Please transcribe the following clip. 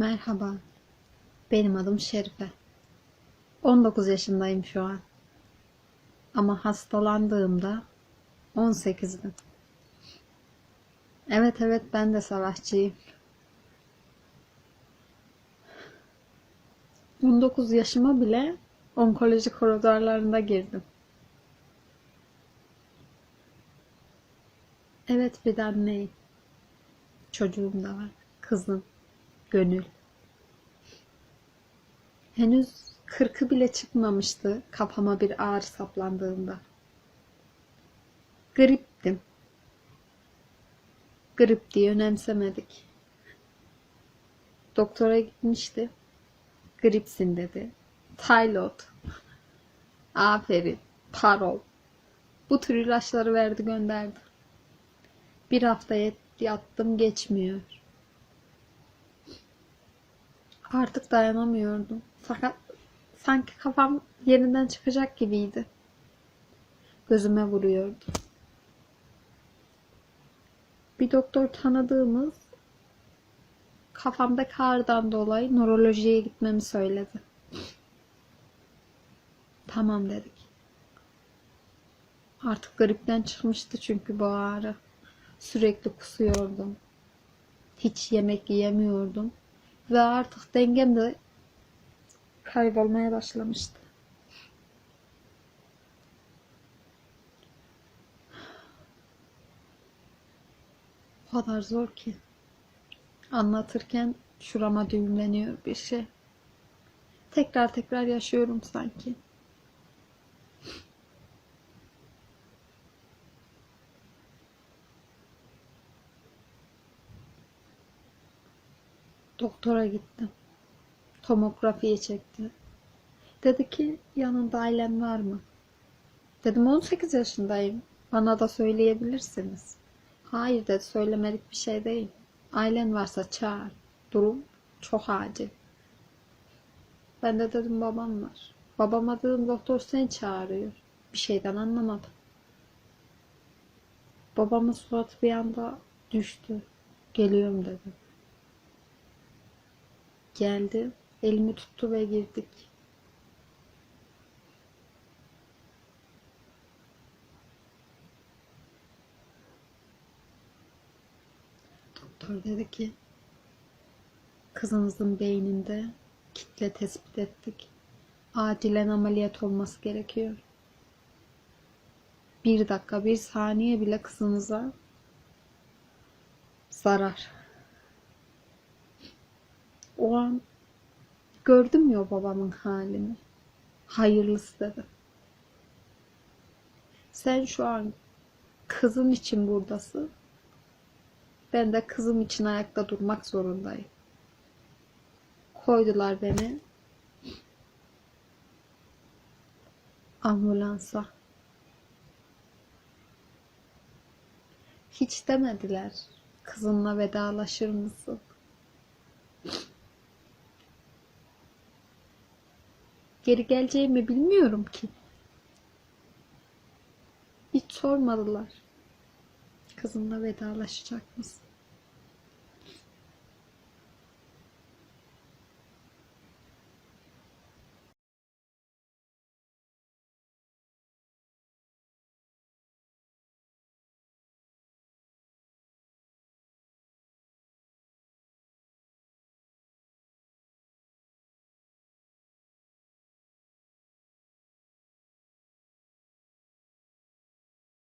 Merhaba. Benim adım Şerife. 19 yaşındayım şu an. Ama hastalandığımda 18'dim. Evet evet ben de savaşçıyım. 19 yaşıma bile onkoloji koridorlarında girdim. Evet bir de anneyim. Çocuğum da var. Kızım. Gönül. Henüz kırkı bile çıkmamıştı kafama bir ağrı saplandığında. Griptim. Grip diye önemsemedik. Doktora gitmişti. Gripsin dedi. Taylot. Aferin. Parol. Bu tür ilaçları verdi gönderdi. Bir hafta yattım geçmiyor. Artık dayanamıyordum. Fakat sanki kafam yerinden çıkacak gibiydi. Gözüme vuruyordu. Bir doktor tanıdığımız kafamdaki ağrıdan dolayı nörolojiye gitmemi söyledi. Tamam dedik. Artık gripten çıkmıştı çünkü bu ağrı. Sürekli kusuyordum. Hiç yemek yiyemiyordum. Ve artık dengem de kaybolmaya başlamıştı. O kadar zor ki. Anlatırken şurama düğümleniyor bir şey. Tekrar tekrar yaşıyorum sanki. Doktora gittim. Tomografiye çekti. Dedi ki yanında ailen var mı? Dedim 18 yaşındayım. Bana da söyleyebilirsiniz. Hayır dedi söylemelik bir şey değil. Ailen varsa çağır. Durum çok acil. Ben de dedim babam var. Babama dedim doktor seni çağırıyor. Bir şeyden anlamadım. Babamın suratı bir anda düştü. Geliyorum dedi. Geldi. Elimi tuttu ve girdik. Doktor dedi ki kızınızın beyninde kitle tespit ettik. Acilen ameliyat olması gerekiyor. Bir dakika, bir saniye bile kızınıza zarar. O an gördüm ya babamın halini. Hayırlısı dedi. Sen şu an kızın için buradasın. Ben de kızım için ayakta durmak zorundayım. Koydular beni ambulansa. Hiç demediler. Kızınla vedalaşır mısın? Geri geleceğimi bilmiyorum ki. Hiç sormadılar. Kızınla vedalaşacak mısın?